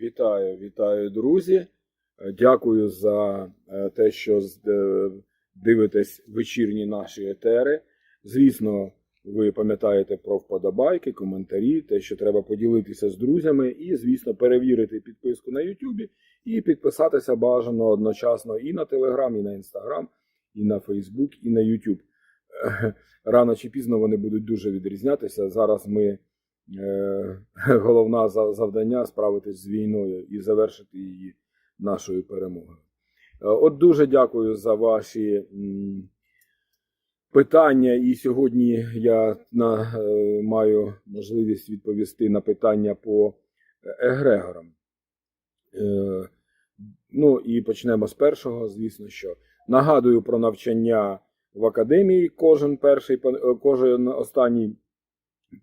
Вітаю, вітаю, друзі. Е, Дякую за е, те, що е, дивитесь вечірні наші етери. Звісно, ви пам'ятаєте про вподобайки, коментарі, те, що треба поділитися з друзями, і, звісно, перевірити підписку на YouTube і підписатися бажано одночасно і на Telegram, і на Instagram, і на Facebook, і на YouTube. Рано чи пізно вони будуть дуже відрізнятися. Зараз ми е, головна за- завдання справитись з війною і завершити її нашою перемогою. Е, От дуже дякую за ваші питання. І сьогодні я на, е, маю можливість відповісти на питання по егрегорам. Ну і почнемо з першого, звісно, що нагадую про навчання в академії кожен перший кожен останній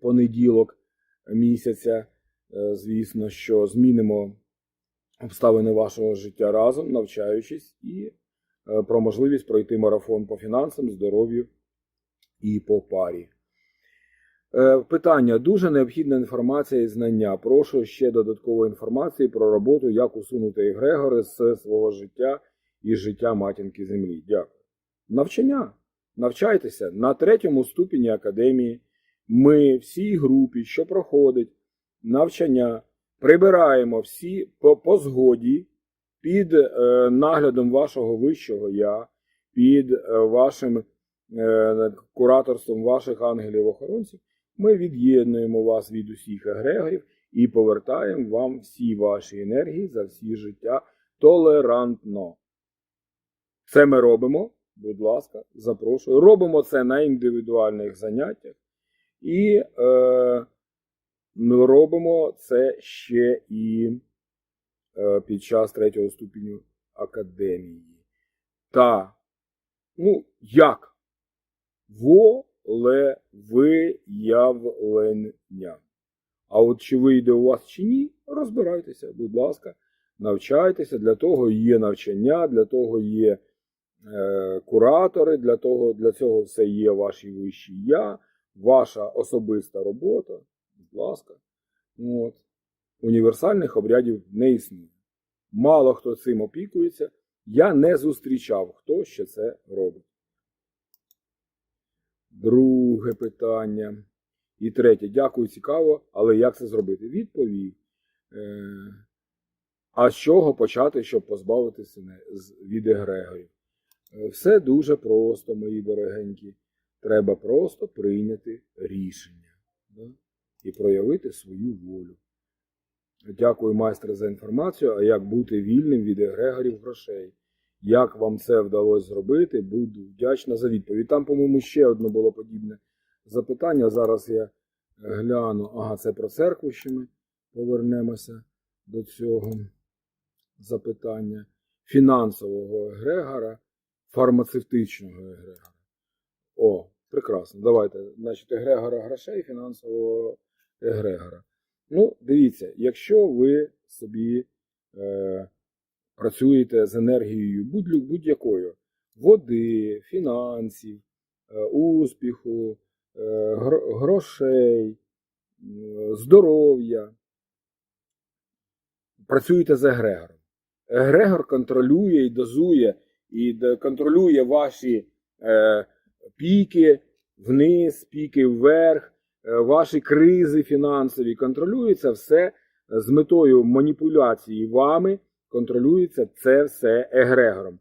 понеділок місяця. Е, Звісно, що змінимо обставини вашого життя разом, навчаючись, і е, про можливість пройти марафон по фінансам, здоров'ю і по парі. Е, Питання. Дуже необхідна інформація і знання. Прошу ще додаткової інформації про роботу, як усунути егрегори з свого життя і життя матінки землі. Дякую. Навчання. Навчайтеся на третьому ступені академії. Ми всій групі, що проходить навчання, прибираємо всі по, по згоді під е, наглядом вашого вищого я, під е, вашим е, кураторством ваших ангелів-охоронців. Ми від'єднуємо вас від усіх егрегорів і повертаємо вам всі ваші енергії за всі життя толерантно. Це ми робимо, будь ласка, запрошую. Робимо це на індивідуальних заняттях. І е, робимо це ще і е, під час третього ступеню академії. Та, ну, як? Волевиявлення. А от чи вийде у вас чи ні, розбирайтеся, будь ласка, навчайтеся. Для того є навчання, для того є е, куратори, для, того, для цього все є ваші вищі я, ваша особиста робота. Будь ласка. От. Універсальних обрядів не існує. Мало хто цим опікується. Я не зустрічав, хто ще це робить. Друге питання. І третє. Дякую, цікаво, але як це зробити? Відповів. Е, а з чого почати, щоб позбавитися від егрегорів? Е, Все дуже просто, мої дорогенькі. Треба просто прийняти рішення да? і проявити свою волю. Дякую, майстре, за інформацію. А як бути вільним від егрегорів грошей? Як вам це вдалося зробити? Буду вдячна за відповідь. Там, по-моєму, ще одне було подібне запитання. Зараз я гляну. Ага, це про церкву ще ми повернемося до цього запитання. Фінансового егрегора, фармацевтичного егрегора. О, прекрасно. Давайте. Значить, егрегора грошей, фінансового егрегора. Ну, дивіться, якщо ви собі е, працюєте з енергією будь- будь-якою води, фінансів, е, успіху, е, гро- грошей, м, здоров'я, працюєте з егрегором. Егрегор контролює і дозує, і контролює ваші е, піки вниз, піки вверх, е, ваші кризи фінансові. Контролюється все з метою маніпуляції вами, контролюється це все егрегором.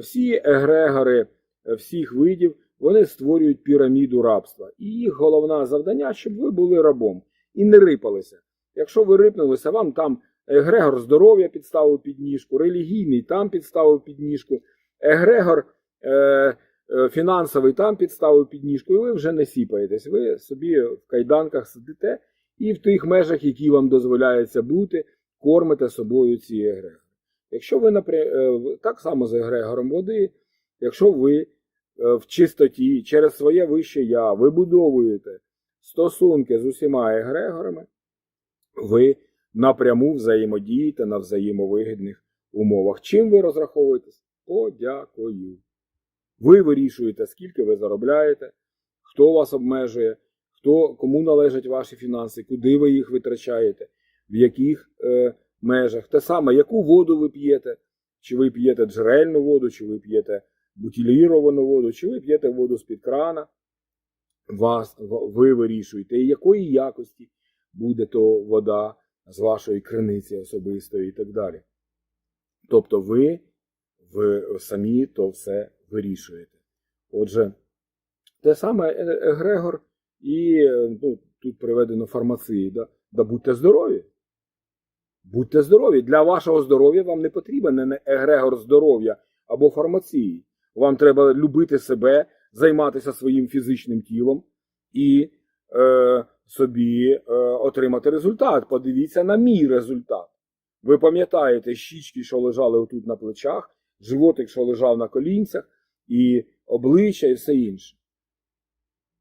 Всі егрегори е, всіх видів вони створюють піраміду рабства. І їх головне завдання, щоб ви були рабом і не рипалися. Якщо ви рипнулися, вам там егрегор здоров'я підставив підніжку, релігійний там підставив підніжку, егрегор е, фінансовий там підставив підніжку, і ви вже не сіпаєтесь. Ви собі в кайданках сидите і в тих межах, які вам дозволяється бути, кормите собою ці егрегори. Якщо ви е, так само з егрегором води, якщо ви е, в чистоті через своє вище я вибудовуєте стосунки з усіма егрегорами, ви напряму взаємодієте на взаємовигідних умовах. Чим ви розраховуєтесь? Подякую. Ви вирішуєте, скільки ви заробляєте, хто вас обмежує, хто, кому належать ваші фінанси, куди ви їх витрачаєте, в яких е, межах. Те саме, яку воду ви п'єте, чи ви п'єте джерельну воду, чи ви п'єте бутиліровану воду, чи ви п'єте воду з-під крана. Вас, ви вирішуєте, і якої якості буде то вода з вашої криниці особистої і так далі. Тобто ви, ви самі то все вирішуєте. Отже, те саме е- Егрегор і е, ну, тут приведено фармації. Да? да будьте здорові. Будьте здорові. Для вашого здоров'я вам не потрібен егрегор здоров'я або фармації. Вам треба любити себе, займатися своїм фізичним тілом і е, собі е, отримати результат. Подивіться на мій результат. Ви пам'ятаєте щічки, що лежали отут на плечах, животик, що лежав на колінцях, і обличчя, і все інше.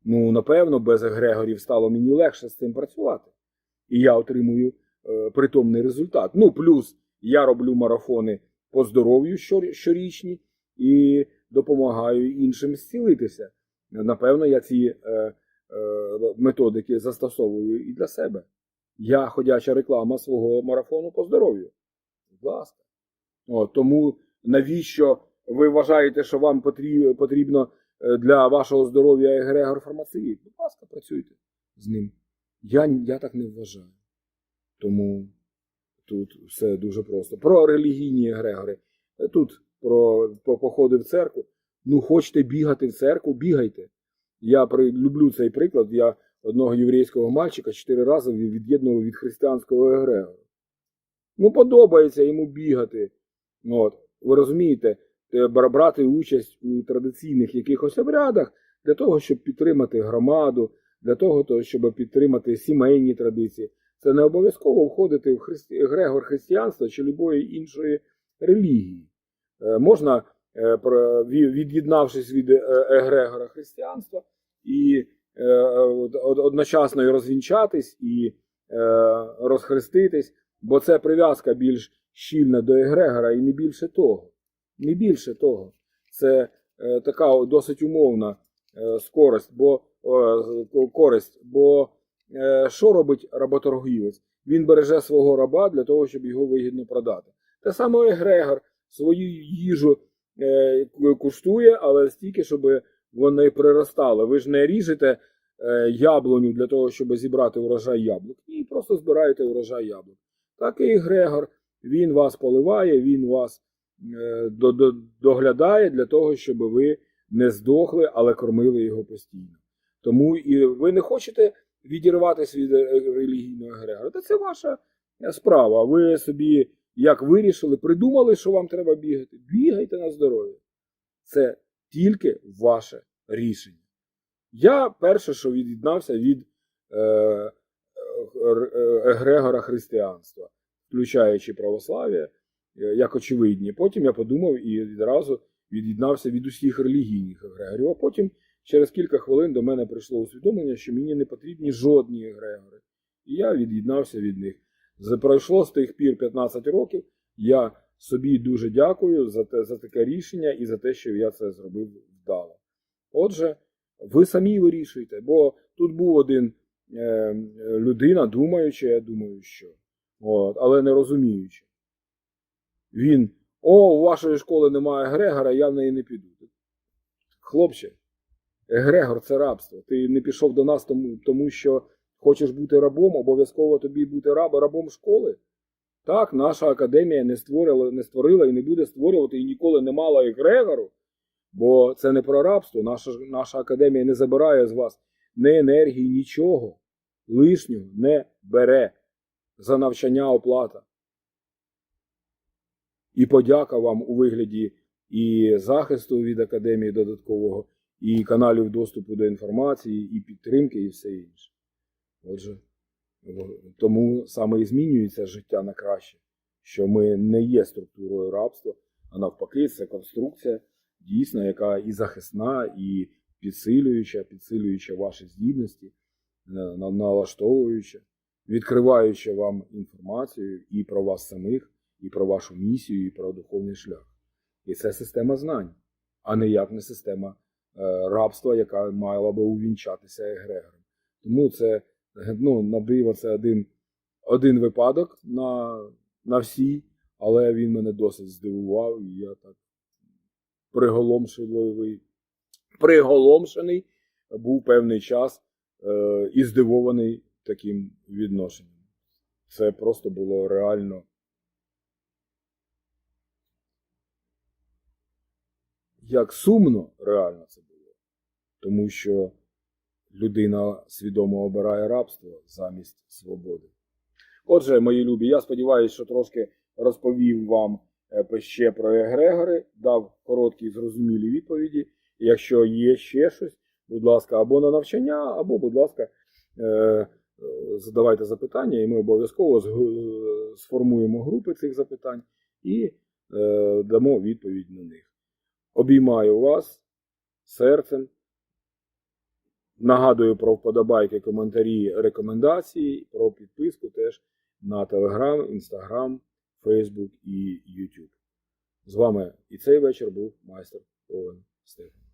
Ну, напевно, без егрегорів стало мені легше з цим працювати. І я отримую е, притомний результат. Ну, плюс я роблю марафони по здоров'ю щор- щорічні і допомагаю іншим зцілитися. Напевно, я ці е, е, методики застосовую і для себе. Я ходяча реклама свого марафону по здоров'ю. Будь ласка. От, тому навіщо ви вважаєте, що вам потрібно, е, для вашого здоров'я егрегор фармації? Будь ласка, працюйте з ним. Я, я так не вважаю. Тому тут все дуже просто. Про релігійні егрегори. Е, Тут про, походи в церкву. Ну, хочете бігати в церкву, бігайте. Я при, люблю цей приклад. Я одного єврейського мальчика чотири рази від- від'єднував від християнського егрегору. Ну, подобається йому бігати. От. Ви розумієте, брати участь у традиційних якихось обрядах для того, щоб підтримати громаду, для того, щоб підтримати сімейні традиції. Це не обов'язково входити в христи... егрегор християнства чи любої іншої релігії. Е, Можна, е, від'єднавшись від е, егрегора християнства, і е, од- од- одночасно і розвінчатись, і е, розхреститись, бо це прив'язка більш щільна до егрегора, і не більше того. Не більше того. Це е, така досить умовна е, скорость, бо е, користь. Бо е, що робить работоргівець? Він береже свого раба для того, щоб його вигідно продати. Те саме Егрегор свою їжу е, куштує, але стільки, щоб вони приростали. Ви ж не ріжете е, яблуню для того, щоб зібрати урожай яблук. Ні, просто збираєте урожай яблук. Так і Егрегор, він вас поливає, він вас доглядає для того, щоб ви не здохли, але кормили його постійно. Тому і ви не хочете відірватися від е, релігійного егрегора. Та це ваша справа. Ви собі як вирішили, придумали, що вам треба бігати. Бігайте на здоров'я. Це тільки ваше рішення. Я перше, що від'єднався від е, е, е, егрегора християнства, включаючи православ'я, е, як очевидні. Потім я подумав і відразу від'єднався від усіх релігійних егрегорів. А потім, через кілька хвилин, до мене прийшло усвідомлення, що мені не потрібні жодні егрегори. І я від'єднався від них. Пройшло з тих пір 15 років. Я собі дуже дякую за, те, за таке рішення і за те, що я це зробив вдало. Отже, ви самі вирішуєте, бо тут був один е, людина, думаючи, я думаю, що, от, але не розуміючи. Він, о, у вашої школи немає Грегора, я в неї не піду. Хлопче, Егрегор це рабство. Ти не пішов до нас тому, тому що хочеш бути рабом, обов'язково тобі бути раб, рабом школи. Так, наша академія не створила, не створила і не буде створювати і ніколи не мала Егрегору, бо це не про рабство. Наша, наша академія не забирає з вас ні енергії, нічого. Лишнього не бере за навчання оплата. І подяка вам у вигляді і захисту від академії додаткового, і каналів доступу до інформації, і підтримки, і все інше. Отже, тому саме і змінюється життя на краще, що ми не є структурою рабства, а навпаки, це конструкція дійсна, яка і захисна, і підсилююча, підсилююча ваші здібності, на- налаштовуюча, відкриваюча вам інформацію і про вас самих, і про вашу місію, і про духовний шлях. І це система знань, а ніяк не система е, рабства, яка мала би увінчатися егрегором. Тому це ну, на це один, один випадок на на всі, але він мене досить здивував, і я так приголомшливий, приголомшений був певний час е, і здивований таким відношенням. Це просто було реально. Як сумно реально це було, тому що людина свідомо обирає рабство замість свободи. Отже, мої любі, я сподіваюся, що трошки розповів вам е, ще про егрегори, дав короткі зрозумілі відповіді. Якщо є ще щось, будь ласка, або на навчання, або, будь ласка, е, е, задавайте запитання, і ми обов'язково сформуємо групи цих запитань і дамо відповідь на них. Обіймаю вас серцем. Нагадую про вподобайки, коментарі, рекомендації, про підписку теж на Telegram, Instagram, Facebook і YouTube. З вами і цей вечір був майстер Овен Стефан.